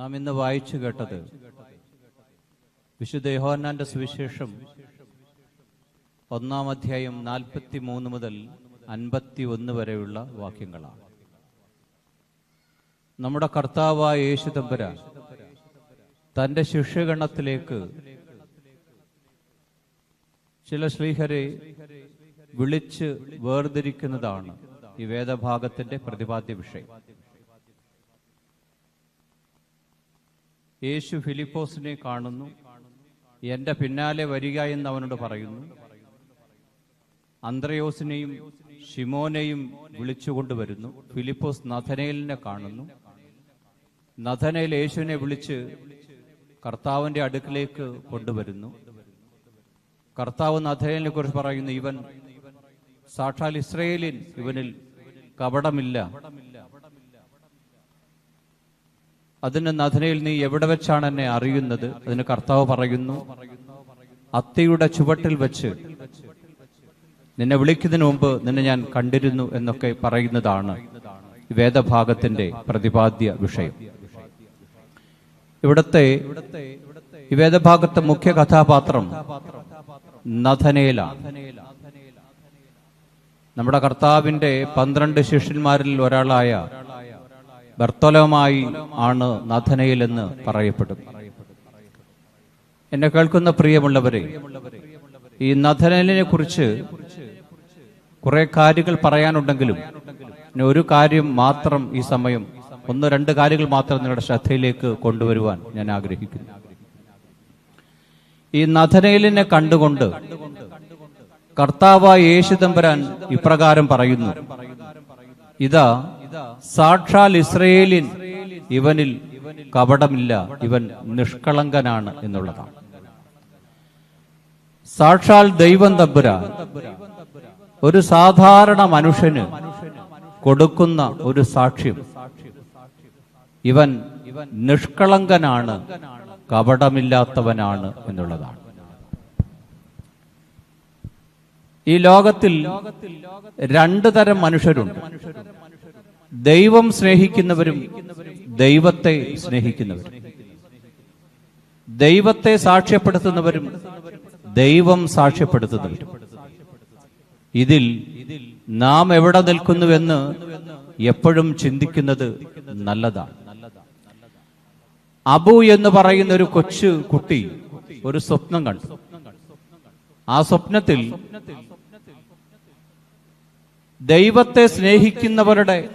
നാം ഇന്ന് വായിച്ചു കേട്ടത് വിശുദ്ധ യോഹന്നാന്റെ സുവിശേഷം ഒന്നാം അധ്യായം നാൽപ്പത്തി മൂന്ന് മുതൽ അൻപത്തി ഒന്ന് വരെയുള്ള വാക്യങ്ങളാണ്. നമ്മുടെ കർത്താവായ യേശു തമ്പുരാൻ തന്റെ ശിഷ്യഗണത്തിലേക്ക് ചില ശ്രീഹരെ വിളിച്ച് വേർതിരിക്കുന്നതാണ് ഈ വേദഭാഗത്തിന്റെ പ്രതിപാദ്യ വിഷയം. യേശു ഫിലിപ്പോസിനെ കാണുന്നു. എന്റെ പിന്നാലെ വരിക എന്ന് അവനോട് പറയുന്നു. അന്ത്രയോസിനെയും ഷിമോനെയും വിളിച്ചുകൊണ്ടുവരുന്നു ഫിലിപ്പോസ് നഥനേലിനെ കാണുന്നു. നഥനേൽ യേശുവിനെ വിളിച്ച് കർത്താവിന്റെ അടുക്കിലേക്ക് കൊണ്ടുവരുന്നു. കർത്താവ് നഥനേലിനെ കുറിച്ച് പറയുന്നു ഇവൻ സാക്ഷാൽ ഇസ്രയേലിൻ ഇവനിൽ കപടമില്ല. അതിന് നഥനയിൽ നീ എവിടെ വെച്ചാണ് എന്നെ അറിയുന്നത്? അതിന് കർത്താവ് പറയുന്നു അത്തയുടെ ചുവട്ടിൽ വെച്ച് നിന്നെ വിളിക്കുന്നതിന് മുമ്പ് നിന്നെ ഞാൻ കണ്ടിരുന്നു എന്നൊക്കെ പറയുന്നതാണ് വേദഭാഗത്തിന്റെ പ്രതിപാദ്യ വിഷയം. ഇവിടത്തെ ഈ വേദഭാഗത്തെ മുഖ്യ കഥാപാത്രം നഥനേലാണ്. നമ്മുടെ കർത്താവിന്റെ പന്ത്രണ്ട് ശിഷ്യന്മാരിൽ ഒരാളായ ബർത്തോലമായി ആണ് നഥനയിൽ എന്ന് പറയപ്പെടും. എന്നെ കേൾക്കുന്ന പ്രിയമുള്ളവരെ ഈ നഥനലിനെ കുറിച്ച് കുറെ കാര്യങ്ങൾ പറയാനുണ്ടെങ്കിലും ഒരു കാര്യം മാത്രം ഈ സമയം ഒന്ന് രണ്ട് കാര്യങ്ങൾ മാത്രം നിങ്ങളുടെ ശ്രദ്ധയിലേക്ക് കൊണ്ടുവരുവാൻ ഞാൻ ആഗ്രഹിക്കുന്നു. ഈ നഥനയിലിനെ കണ്ടുകൊണ്ട് കർത്താവായ യേശു തമ്പുരാൻ ഇപ്രകാരം പറയുന്നു. ഇതാ സാക്ഷാൽ ഇസ്രയേലിൻ ഇവനിൽ കപടമില്ല ഇവൻ നിഷ്കളങ്കനാണ് എന്നുള്ളതാണ്. സാക്ഷാൽ ദൈവം തമ്പുരാൻ ഒരു സാധാരണ മനുഷ്യന് കൊടുക്കുന്ന ഒരു സാക്ഷ്യം ഇവൻ നിഷ്കളങ്കനാണ് കപടമില്ലാത്തവനാണ് എന്നുള്ളതാണ്. ഈ ലോകത്തിൽ രണ്ടു തരം മനുഷ്യരുണ്ട്. ദൈവം സ്നേഹിക്കുന്നവരും ദൈവത്തെ സ്നേഹിക്കുന്നവരും. ദൈവത്തെ സാക്ഷ്യപ്പെടുത്തുന്നവരും ദൈവം സാക്ഷ്യപ്പെടുത്തുന്നവരും. ഇതിൽ നാം എവിടെ നിൽക്കുന്നുവെന്ന് എപ്പോഴും ചിന്തിക്കുന്നത് നല്ലതാണ്. അബു എന്ന് പറയുന്ന ഒരു കൊച്ചു കുട്ടി ഒരു സ്വപ്നം കണ്ടു. ആ സ്വപ്നത്തിൽ ദൈവത്തെ സ്നേഹിക്കുന്നവരുടെ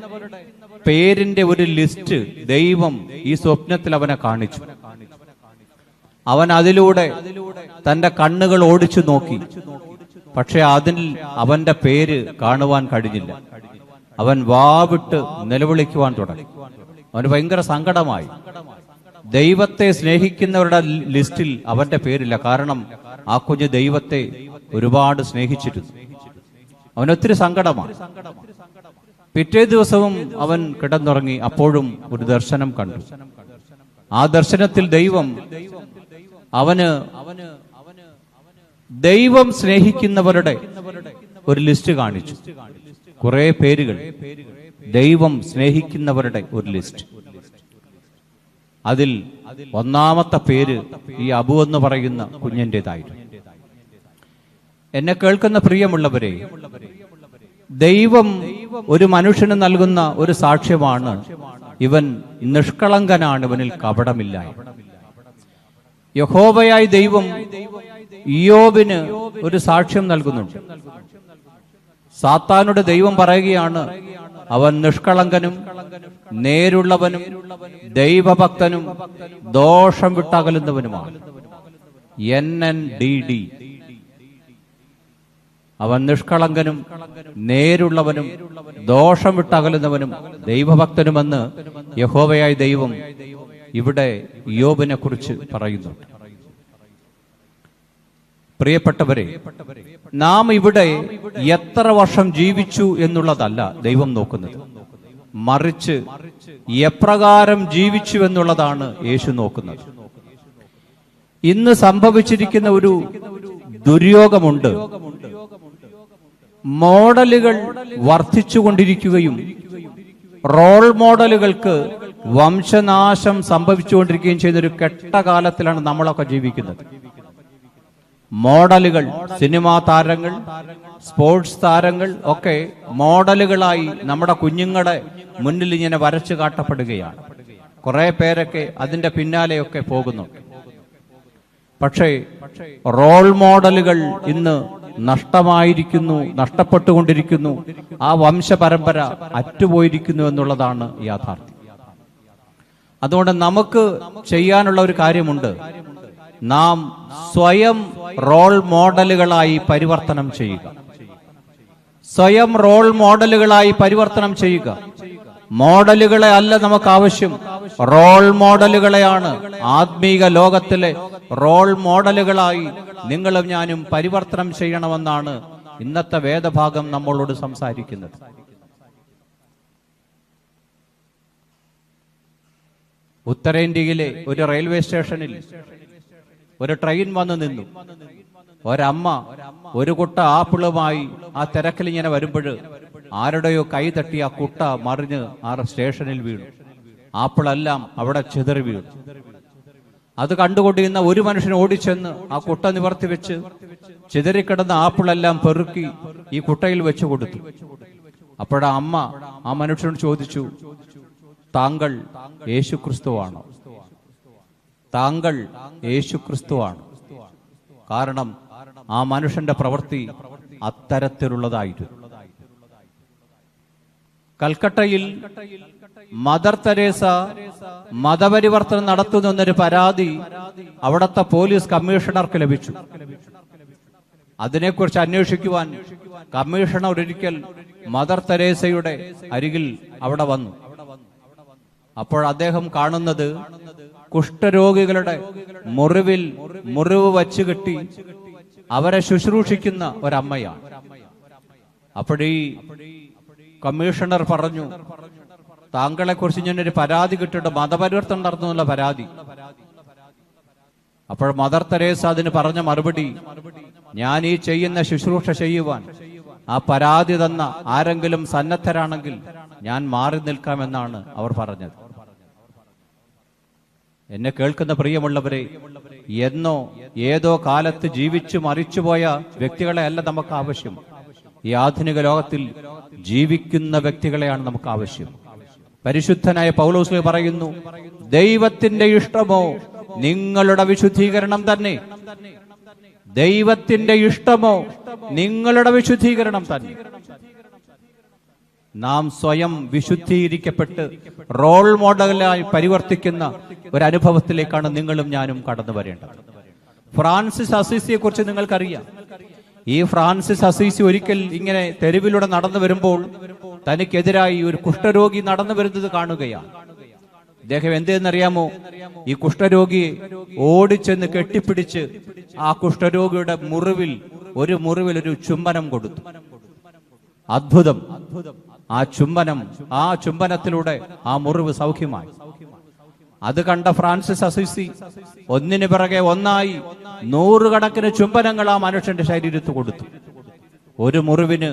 പേരിന്റെ ഒരു ലിസ്റ്റ് ദൈവം ഈ സ്വപ്നത്തിൽ അവനെ കാണിച്ചു. അവൻ അതിലൂടെ തന്റെ കണ്ണുകൾ ഓടിച്ചു നോക്കി. പക്ഷെ അതിൽ അവന്റെ പേര് കാണുവാൻ കഴിഞ്ഞില്ല. അവൻ വാവിട്ട് നിലവിളിക്കുവാൻ തുടങ്ങി. അവന് ഭയങ്കര സങ്കടമായി. ദൈവത്തെ സ്നേഹിക്കുന്നവരുടെ ലിസ്റ്റിൽ അവന്റെ പേരില്ല. കാരണം ആ കുഞ്ഞ് ദൈവത്തെ ഒരുപാട് സ്നേഹിച്ചിരുന്നു. അവനൊത്തിരി സങ്കടമാണ്. പിറ്റേ ദിവസവും അവൻ കിടന്നുറങ്ങി അപ്പോഴും ഒരു ദർശനം കണ്ടു. ആ ദർശനത്തിൽ ദൈവം അവന് ദൈവം സ്നേഹിക്കുന്നവരുടെ ഒരു ലിസ്റ്റ് കാണിച്ചു. കുറെ പേരുകൾ ദൈവം സ്നേഹിക്കുന്നവരുടെ ഒരു ലിസ്റ്റ്. അതിൽ ഒന്നാമത്തെ പേര് ഈ അബു എന്ന് പറയുന്ന കുഞ്ഞിന്റെതായിരുന്നു. എന്നെ കേൾക്കുന്ന പ്രിയമുള്ളവരെ ദൈവം ഒരു മനുഷ്യന് നൽകുന്ന ഒരു സാക്ഷ്യമാണ് ഇവൻ നിഷ്കളങ്കനാണ് ഇവനിൽ കപടമില്ല. യഹോബയായി ദൈവം ഇയോബിന് ഒരു സാക്ഷ്യം നൽകുന്നുണ്ട്. സാത്താനുടെ ദൈവം പറയുകയാണ് അവൻ നിഷ്കളങ്കനും നേരുള്ളവനും ദൈവഭക്തനും ദോഷം വിട്ടകലുന്നവനുമാണ്. N N D D. അവൻ നിഷ്കളങ്കനും നേരുള്ളവനും ദോഷം വിട്ടകലുന്നവനും ദൈവഭക്തനുമെന്ന് യഹോവയായ ദൈവം ഇവിടെ യോബിനെ കുറിച്ച് പറയുന്നുണ്ട് പ്രിയപ്പെട്ടവരെ നാം ഇവിടെ എത്ര വർഷം ജീവിച്ചു എന്നുള്ളതല്ല ദൈവം നോക്കുന്നത്. മറിച്ച് എപ്രകാരം ജീവിച്ചു എന്നുള്ളതാണ് യേശു നോക്കുന്നത്. ഇന്ന് സംഭവിച്ചിരിക്കുന്ന ഒരു ദുര്യോഗമുണ്ട്. മോഡലുകൾ വർദ്ധിച്ചുകൊണ്ടിരിക്കുകയും റോൾ മോഡലുകൾക്ക് വംശനാശം സംഭവിച്ചുകൊണ്ടിരിക്കുകയും ചെയ്തൊരു കെട്ട കാലത്തിലാണ് നമ്മളൊക്കെ ജീവിക്കുന്നത്. മോഡലുകൾ സിനിമാ താരങ്ങൾ സ്പോർട്സ് താരങ്ങൾ ഒക്കെ മോഡലുകളായി നമ്മുടെ കുഞ്ഞുങ്ങളെ മുന്നിൽ ഇങ്ങനെ വരച്ചു കാട്ടപ്പെടുകയാണ്. കുറെ പേരൊക്കെ അതിന്റെ പിന്നാലെയൊക്കെ പോകുന്നു പക്ഷേ റോൾ മോഡലുകൾ ഇന്ന് നഷ്ടമായിരിക്കുന്നു നഷ്ടപ്പെട്ടുകൊണ്ടിരിക്കുന്നു. ആ വംശപരമ്പര അറ്റുപോയിരിക്കുന്നു എന്നുള്ളതാണ് യാഥാർത്ഥ്യം. അതുകൊണ്ട് നമുക്ക് ചെയ്യാനുള്ള ഒരു കാര്യമുണ്ട്. നാം സ്വയം റോൾ മോഡലുകളായി പരിവർത്തനം ചെയ്യുക. സ്വയം റോൾ മോഡലുകളായി പരിവർത്തനം ചെയ്യുക. മോഡലുകളെ അല്ല നമുക്ക് ആവശ്യം റോൾ മോഡലുകളെയാണ് ആത്മീക ലോകത്തിലെ റോൾ മോഡലുകളായി നിങ്ങളും ഞാനും പരിവർത്തനം ചെയ്യണമെന്നാണ് ഇന്നത്തെ വേദഭാഗം നമ്മളോട് സംസാരിക്കുന്നത്. ഉത്തരേന്ത്യയിലെ ഒരു റെയിൽവേ സ്റ്റേഷനിൽ ഒരു ട്രെയിൻ വന്നു നിന്നു. ഒരമ്മ ഒരു കുട്ട ആപ്പിളുമായി ആ തിരക്കിൽ ഇങ്ങനെ വരുമ്പോൾ ആരുടെയോ കൈ തട്ടി ആ കുട്ട മറിഞ്ഞ് ആ സ്റ്റേഷനിൽ വീണു. ആപ്പിളെല്ലാം അവിടെ ചിതറി വീണു. അത് കണ്ടുകൊണ്ടിരുന്ന ഒരു മനുഷ്യൻ ഓടിച്ചെന്ന് ആ കുട്ട നിവർത്തി വെച്ച് ചിതറിക്കിടന്ന ആപ്പിളെല്ലാം പെറുക്കി ഈ കുട്ടയിൽ വെച്ചു കൊടുത്തു. അപ്പോഴാ അമ്മ ആ മനുഷ്യനോട് ചോദിച്ചു താങ്കൾ യേശു ക്രിസ്തുവാണോ താങ്കൾ യേശു ക്രിസ്തുവാണ് കാരണം ആ മനുഷ്യന്റെ പ്രവൃത്തി അത്തരത്തിലുള്ളതായിരുന്നു. കൽക്കട്ടയിൽ മദർ തെരേസ മതപരിവർത്തനം നടത്തുന്നു എന്നൊരു പരാതി അവിടുത്തെ പോലീസ് കമ്മീഷണർക്ക് ലഭിച്ചു. അതിനെക്കുറിച്ച് അന്വേഷിക്കുവാൻ കമ്മീഷണർ ഒരിക്കൽ മദർ തെരേസയുടെ അരികിൽ അവിടെ വന്നു. അപ്പോൾ അദ്ദേഹം കാണുന്നത് കുഷ്ഠരോഗികളുടെ മുറിവിൽ മുറിവ് വച്ചു കെട്ടി അവരെ ശുശ്രൂഷിക്കുന്ന ഒരമ്മയാണ്. അപ്പോഴീ കമ്മീഷണർ പറഞ്ഞു താങ്കളെ കുറിച്ച് ഞാനൊരു പരാതി കിട്ടിയിട്ട് മതപരിവർത്തനം നടന്നു എന്നുള്ള പരാതി. അപ്പോൾ മദർ തെരേസ അതിന് പറഞ്ഞ മറുപടി ഞാൻ ഈ ചെയ്യുന്ന ശുശ്രൂഷ ചെയ്യുവാൻ ആ പരാതി തന്ന ആരെങ്കിലും സന്നദ്ധരാണെങ്കിൽ ഞാൻ മാറി നിൽക്കാമെന്നാണ് അവർ പറഞ്ഞത്. എന്നെ കേൾക്കുന്ന പ്രിയമുള്ളവരെ എന്നോ ഏതോ കാലത്ത് ജീവിച്ചു മറിച്ചുപോയ വ്യക്തികളെ അല്ല നമുക്ക് ആവശ്യം. ഈ ആധുനിക ലോകത്തിൽ ജീവിക്കുന്ന വ്യക്തികളെയാണ് നമുക്ക് ആവശ്യം. പരിശുദ്ധനായ പൗലോസ് പറയുന്നു ദൈവത്തിന്റെ ഇഷ്ടമോ? നിങ്ങളുടെ വിശുദ്ധീകരണം തന്നെ. ദൈവത്തിന്റെ ഇഷ്ടമോ? നിങ്ങളുടെ വിശുദ്ധീകരണം തന്നെ. നാം സ്വയം വിശുദ്ധീകരിക്കപ്പെട്ട് റോൾ മോഡലായി പരിവർത്തിക്കുന്ന ഒരു അനുഭവത്തിലേക്കാണ് നിങ്ങളും ഞാനും കടന്നു വരേണ്ടത് ഫ്രാൻസിസ് അസീസിയെ കുറിച്ച് നിങ്ങൾക്കറിയാം. ഈ ഫ്രാൻസിസ് അസീസി ഒരിക്കൽ ഇങ്ങനെ തെരുവിലൂടെ നടന്നു വരുമ്പോൾ തനിക്കെതിരായി ഒരു കുഷ്ഠരോഗി നടന്നു വരുന്നത് കാണുകയാണ്. അദ്ദേഹം എന്തെന്നറിയാമോ? ഈ കുഷ്ഠരോഗി ഓടിച്ചെന്ന് കെട്ടിപ്പിടിച്ച് ആ കുഷ്ഠരോഗിയുടെ മുറിവിൽ ഒരു മുറിവിൽ ഒരു ചുംബനം കൊടുത്തു. അത്ഭുതം. ആ ചുംബനം ആ ചുംബനത്തിലൂടെ ആ മുറിവ് സൗഖ്യമായി. അത് കണ്ട ഫ്രാൻസിസ് അസിസി ഒന്നിനു പിറകെ ഒന്നായി നൂറുകണക്കിന് ചുംബനങ്ങൾ ആ മനുഷ്യന്റെ ശരീരത്ത് കൊടുത്തു. ഒരു മുറിവിന്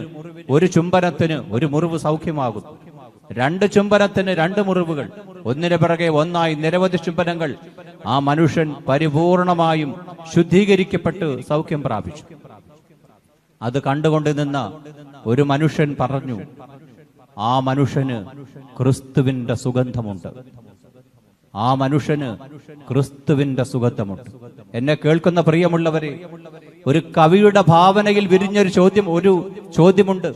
ഒരു ചുംബനത്തിന് ഒരു മുറിവ് സൗഖ്യമാകും രണ്ട് ചുംബനത്തിന് രണ്ട് മുറിവുകൾ. ഒന്നിനു പിറകെ ഒന്നായി നിരവധി ചുംബനങ്ങൾ ആ മനുഷ്യൻ പരിപൂർണമായും ശുദ്ധീകരിക്കപ്പെട്ട് സൗഖ്യം പ്രാപിച്ചു. അത് കണ്ടുകൊണ്ട് നിന്ന ഒരു മനുഷ്യൻ പറഞ്ഞു ആ മനുഷ്യന് ക്രിസ്തുവിന്റെ സുഗന്ധമുണ്ട്. ആ മനുഷ്യന് ക്രിസ്തുവിന്റെ സുഗന്ധമുണ്ട് എന്നെ കേൾക്കുന്ന പ്രിയമുള്ളവരെ ഒരു കവിയുടെ ഭാവനയിൽ വിരിഞ്ഞൊരു ചോദ്യം ഒരു ചോദ്യമുണ്ട്.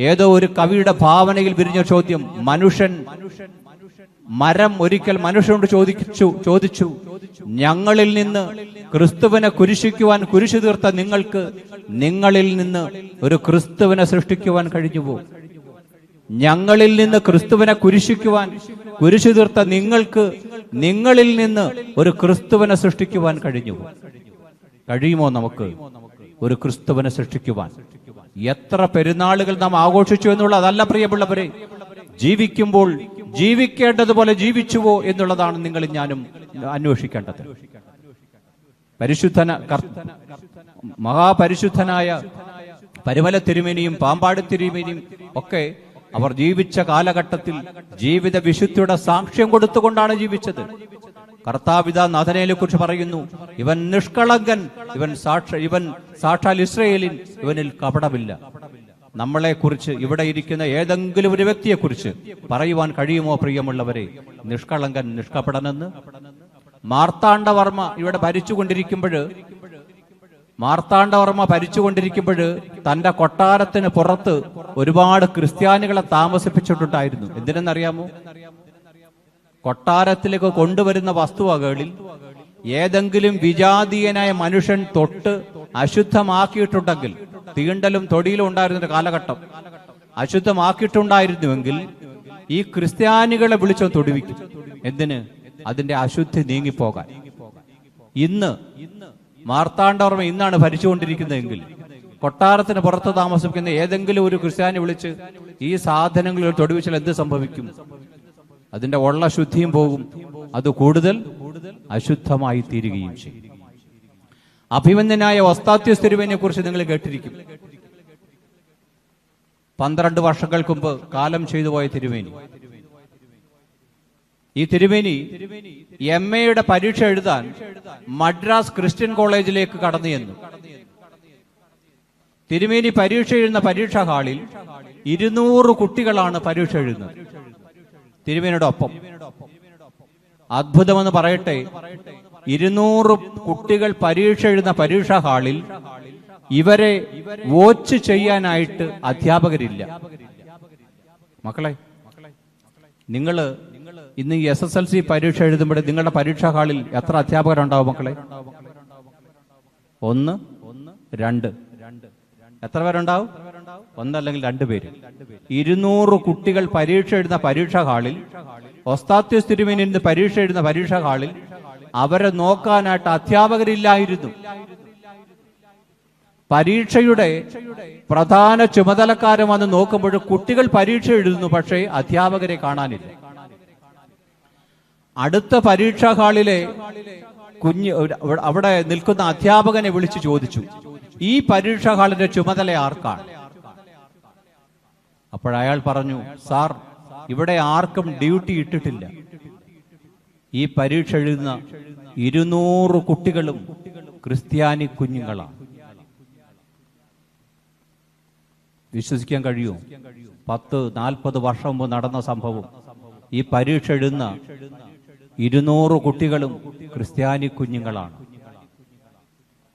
ഏതോ ഒരു കവിയുടെ ഭാവനയിൽ വിരിഞ്ഞ ചോദ്യം മനുഷ്യൻ മരം ഒരിക്കൽ മനുഷ്യനോട് ചോദിച്ചു ചോദിച്ചു ഞങ്ങളിൽ നിന്ന് ക്രിസ്തുവിനെ കുരിശിക്കുവാൻ കുരിശു തീർത്ത നിങ്ങൾക്ക് നിങ്ങളിൽ നിന്ന് ഒരു ക്രിസ്തുവിനെ സൃഷ്ടിക്കുവാൻ കഴിഞ്ഞുവോ? ഞങ്ങളിൽ നിന്ന് ക്രിസ്തുവിനെ കുരിശിക്കുവാൻ കുരിശു തീർത്ത നിങ്ങൾക്ക് നിങ്ങളിൽ നിന്ന് ഒരു ക്രിസ്തുവിനെ സൃഷ്ടിക്കുവാൻ കഴിഞ്ഞു. കഴിയുമോ നമുക്ക്? ഒരു ക്രിസ്തുവിനെ സൃഷ്ടിക്കുവാൻ. എത്ര പെരുന്നാളുകൾ നാം ആഘോഷിച്ചു എന്നുള്ളതല്ല പ്രിയമുള്ളവരെ. ജീവിക്കുമ്പോൾ ജീവിക്കേണ്ടതുപോലെ ജീവിച്ചുവോ എന്നുള്ളതാണ് നിങ്ങൾ ഞാനും അന്വേഷിക്കേണ്ടത്. പരിശുദ്ധന മഹാപരിശുദ്ധനായ പരിമല തിരുമേനിയും പാമ്പാട് തിരുമേനിയും ഒക്കെ അവർ ജീവിച്ച കാലഘട്ടത്തിൽ ജീവിത വിശുദ്ധിയുടെ സാക്ഷ്യം കൊടുത്തുകൊണ്ടാണ് ജീവിച്ചത്. കർത്താവിത നഥനയെ കുറിച്ച് പറയുന്നു ഇവൻ നിഷ്കളങ്കൻ ഇവൻ സാക്ഷ ഇവൻ സാക്ഷാൽ ഇസ്രയേലിൻ ഇവനിൽ കപടമില്ല. നമ്മളെ കുറിച്ച് ഇവിടെ ഇരിക്കുന്ന ഏതെങ്കിലും ഒരു വ്യക്തിയെ കുറിച്ച് പറയുവാൻ കഴിയുമോ പ്രിയമുള്ളവരെ? നിഷ്കളങ്കൻ നിഷ്കപടനെന്ന്? മാർത്താണ്ഡവർമ്മ ഇവിടെ ഭരിച്ചുകൊണ്ടിരിക്കുമ്പോൾ മാർത്താണ്ഡവർമ്മ ഭരിച്ചുകൊണ്ടിരിക്കുമ്പോൾ തന്റെ കൊട്ടാരത്തിന് പുറത്ത് ഒരുപാട് ക്രിസ്ത്യാനികളെ താമസിപ്പിച്ചിട്ടുണ്ടായിരുന്നു. എന്തിനെന്നറിയാമോ? കൊട്ടാരത്തിലേക്ക് കൊണ്ടുവരുന്ന വസ്തുവകളിൽ ഏതെങ്കിലും വിജാതീയനായ മനുഷ്യൻ തൊട്ട് അശുദ്ധമാക്കിയിട്ടുണ്ടെങ്കിൽ തീണ്ടലും തൊടിയിലും ഉണ്ടായിരുന്ന ഒരു കാലഘട്ടം അശുദ്ധമാക്കിയിട്ടുണ്ടായിരുന്നുവെങ്കിൽ ഈ ക്രിസ്ത്യാനികളെ വിളിച്ചോ തൊടുവിക്കും. എന്തിന്? അതിന്റെ അശുദ്ധി നീങ്ങിപ്പോകാൻ. ഇന്ന് മാർത്താണ്ഡവർമ്മ ഇന്നാണ് ഭരിച്ചുകൊണ്ടിരിക്കുന്നതെങ്കിൽ കൊട്ടാരത്തിന് പുറത്ത് താമസിക്കുന്ന ഏതെങ്കിലും ഒരു ക്രിസ്ത്യാനി വിളിച്ച് ഈ സാധനങ്ങളിൽ തൊടുവിച്ചാൽ എന്ത് സംഭവിക്കും? അതിന്റെ ഉള്ള ശുദ്ധിയും പോകും. അത് കൂടുതൽ അശുദ്ധമായി തീരുകയും ചെയ്യും. അഭിമന്യനായ ഒസ്താത്യോസ് കുറിച്ച് നിങ്ങൾ കേട്ടിരിക്കും. പന്ത്രണ്ട് വർഷങ്ങൾക്ക് മുമ്പ് കാലം ചെയ്തു പോയ തിരുവേനി ഈ തിരുവേനി എം എയുടെ പരീക്ഷ എഴുതാൻ മദ്രാസ് ക്രിസ്ത്യൻ കോളേജിലേക്ക് കടന്നു ചെന്നു. തിരുമേനി പരീക്ഷ എഴുതുന്ന പരീക്ഷാ ഹാളിൽ ഇരുന്നൂറ് കുട്ടികളാണ് പരീക്ഷ എഴുതുന്നത്. തിരുമേനിയുടെ ഒപ്പം അത്ഭുതമെന്ന് പറയട്ടെ ഇരുന്നൂറ് കുട്ടികൾ പരീക്ഷ എഴുതുന്ന പരീക്ഷാ ഹാളിൽ ഇവരെ വോച്ച് ചെയ്യാനായിട്ട് അധ്യാപകരില്ല. മക്കളെ നിങ്ങൾ ഇന്ന് ഈ എസ് എസ് എൽ സി പരീക്ഷ എഴുതുമ്പോൾ നിങ്ങളുടെ പരീക്ഷാ ഹാളിൽ എത്ര അധ്യാപകരുണ്ടാവും മക്കളെ? ഒന്ന് രണ്ട്. എത്ര പേരുണ്ടാവും? ഒന്നല്ലെങ്കിൽ രണ്ട് പേര്. ഇരുന്നൂറ് കുട്ടികൾ പരീക്ഷ എഴുതുന്ന പരീക്ഷാ ഹാളിൽ ഒസ്താത്യോസ് തിരുമേനി പരീക്ഷ എഴുതുന്ന പരീക്ഷാ ഹാളിൽ അവരെ നോക്കാനായിട്ട് അധ്യാപകരില്ലായിരുന്നു. പരീക്ഷയുടെ പ്രധാന ചുമതലക്കാരൻ വന്ന് നോക്കുമ്പോൾ കുട്ടികൾ പരീക്ഷ എഴുതുന്നു പക്ഷേ അധ്യാപകരെ കാണാനില്ല. അടുത്ത പരീക്ഷാ ഹാളിലെ കുഞ്ഞ് അവിടെ- നിൽക്കുന്ന അധ്യാപകനെ വിളിച്ചു ചോദിച്ചു ഈ പരീക്ഷാ ഹാളിന്റെ ചുമതല ആർക്കാണ്? അപ്പോഴയാൾ പറഞ്ഞു സാർ ഇവിടെ ആർക്കും ഡ്യൂട്ടി ഇട്ടിട്ടില്ല. ഈ പരീക്ഷ എഴുതുന്ന ഇരുന്നൂറ് കുട്ടികളും ക്രിസ്ത്യാനി കുഞ്ഞുങ്ങളാണ്. വിശ്വസിക്കാൻ കഴിയുമോ? പത്ത് നാൽപ്പത് വർഷം മുമ്പ് നടന്ന സംഭവം. ഈ പരീക്ഷ എഴുതുന്ന ഇരുന്നൂറ് കുട്ടികളും ക്രിസ്ത്യാനി കുഞ്ഞുങ്ങളാണ്.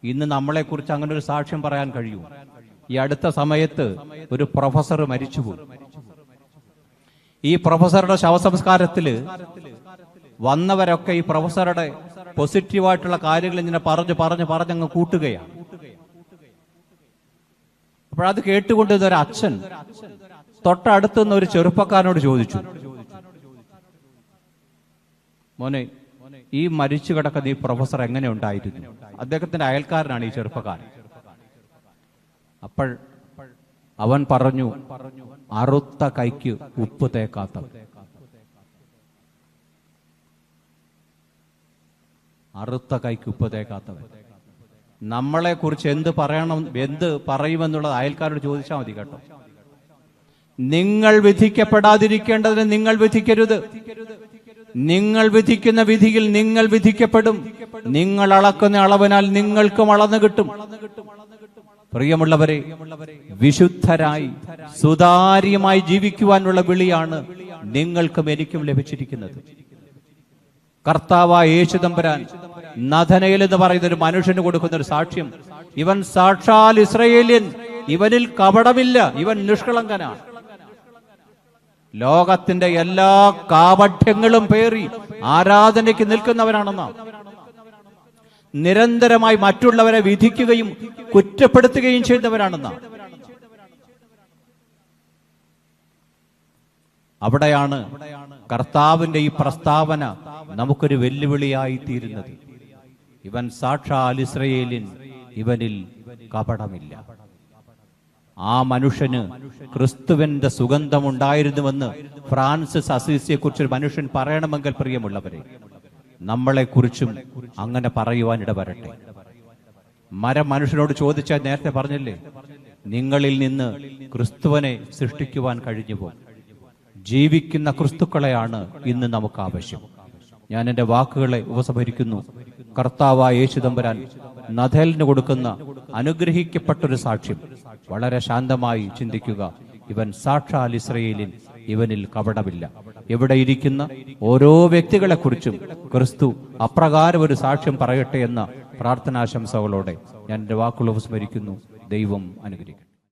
ഇന്ന് നമ്മളെക്കുറിച്ച് അങ്ങനെ ഒരു സാക്ഷ്യം പറയാൻ കഴിയൂ. ഈ അടുത്ത സമയത്ത് ഒരു പ്രൊഫസർ മരിച്ചുപോയി. ഈ പ്രൊഫസറുടെ ശവസംസ്കാരത്തിൽ വന്നവരൊക്കെ ഈ പ്രൊഫസറുടെ പോസിറ്റീവായിട്ടുള്ള കാര്യങ്ങൾ ഇങ്ങനെ പറഞ്ഞു പറഞ്ഞു പറഞ്ഞു പറഞ്ഞങ്ങ് കൂട്ടുകയാണ്. അപ്പോഴത് കേട്ടുകൊണ്ടിരുന്ന ഒരു അച്ഛൻ തൊട്ടടുത്തുനിന്ന് ഒരു ചെറുപ്പക്കാരനോട് ചോദിച്ചു. മോനെ ഈ മരിച്ചു കിടക്കുന്ന ഈ പ്രൊഫസർ എങ്ങനെ ഉണ്ടായിരുന്നു? അദ്ദേഹത്തിന്റെ അയൽക്കാരനാണ് ഈ ചെറുപ്പക്കാരൻ. അപ്പോൾ അവൻ പറഞ്ഞു അറുത്ത കൈക്ക് ഉപ്പ് തേക്കാത്ത അറുത്ത കൈക്ക് ഉപ്പ് തേക്കാത്തവൻ. നമ്മളെ കുറിച്ച് എന്ത് പറയണം എന്ത് പറയുമെന്നുള്ളത് അയൽക്കാരോട് ചോദിച്ചാൽ മതി കേട്ടോ. നിങ്ങൾ വിധിക്കപ്പെടാതിരിക്കേണ്ടതിന് നിങ്ങൾ വിധിക്കരുത്. നിങ്ങൾ വിധിക്കുന്ന വിധിയിൽ നിങ്ങൾ വിധിക്കപ്പെടും. നിങ്ങൾ അളക്കുന്ന അളവിനാൽ നിങ്ങൾക്കും അളന്നു കിട്ടും. പ്രിയമുള്ളവരെ വിശുദ്ധരായി സുതാര്യമായി ജീവിക്കുവാനുള്ള വിളിയാണ് നിങ്ങൾക്കും എനിക്കും ലഭിച്ചിരിക്കുന്നത്. കർത്താവായ യേശുദമ്പരാൻ നഥനയിൽ എന്ന് പറയുന്ന ഒരു മനുഷ്യന് കൊടുക്കുന്ന ഒരു സാക്ഷ്യം. ഇവൻ സാക്ഷാൽ ഇസ്രയേലിയൻ. ഇവനിൽ കപടമില്ല. ഇവൻ നിഷ്കളങ്കനാണ്. ലോകത്തിന്റെ എല്ലാ കാപഠ്യങ്ങളും പേറി ആരാധനയ്ക്ക് നിൽക്കുന്നവനാണെന്നാ നിരന്തരമായി മറ്റുള്ളവരെ വിധിക്കുകയും കുറ്റപ്പെടുത്തുകയും ചെയ്യുന്നവരാണെന്നാ അവിടെയാണ് കർത്താവിന്റെ ഈ പ്രസ്താവന നമുക്കൊരു വെല്ലുവിളിയായി തീരുന്നത്. ഇവൻ സാക്ഷാൽ ഇസ്രയേലിൻ ഇവനിൽ കപടമില്ല. ആ മനുഷ്യന് ക്രിസ്തുവിന്റെ സുഗന്ധമുണ്ടായിരുന്നുവെന്ന് ഫ്രാൻസിസ് അസീസിയെ കുറിച്ച് മനുഷ്യൻ പറയണമെങ്കിൽ പ്രിയമുള്ളവരെ നമ്മളെ കുറിച്ചും അങ്ങനെ പറയുവാൻ ഇടവരട്ടെ. മരം മനുഷ്യനോട് ചോദിച്ചാൽ നേരത്തെ പറഞ്ഞില്ലേ നിങ്ങളിൽ നിന്ന് ക്രിസ്തുവനെ സൃഷ്ടിക്കുവാൻ കഴിഞ്ഞു പോകും ജീവിക്കുന്ന ക്രിസ്തുക്കളെയാണ് ഇന്ന് നമുക്ക് ആവശ്യം. ഞാൻ എന്റെ വാക്കുകളെ ഉപസംഹരിക്കുന്നു. കർത്താവായ യേശുദമ്പരാൻ നഥേലിന് കൊടുക്കുന്ന അനുഗ്രഹിക്കപ്പെട്ടൊരു സാക്ഷ്യം. വളരെ ശാന്തമായി ചിന്തിക്കുക. ഇവൻ സാക്ഷാൽ ഇസ്രയേലിൻ ഇവനിൽ കപടമില്ല. ഇവിടെ ഇരിക്കുന്ന ഓരോ വ്യക്തികളെക്കുറിച്ചും ക്രിസ്തു അപ്രകാരം ഒരു സാക്ഷ്യം പറയട്ടെ എന്ന പ്രാർത്ഥനാശംസകളോടെ ഞാൻ എന്റെ വാക്കുകൾ ഉപസ്മരിക്കുന്നു. ദൈവം അനുഗ്രഹിക്കും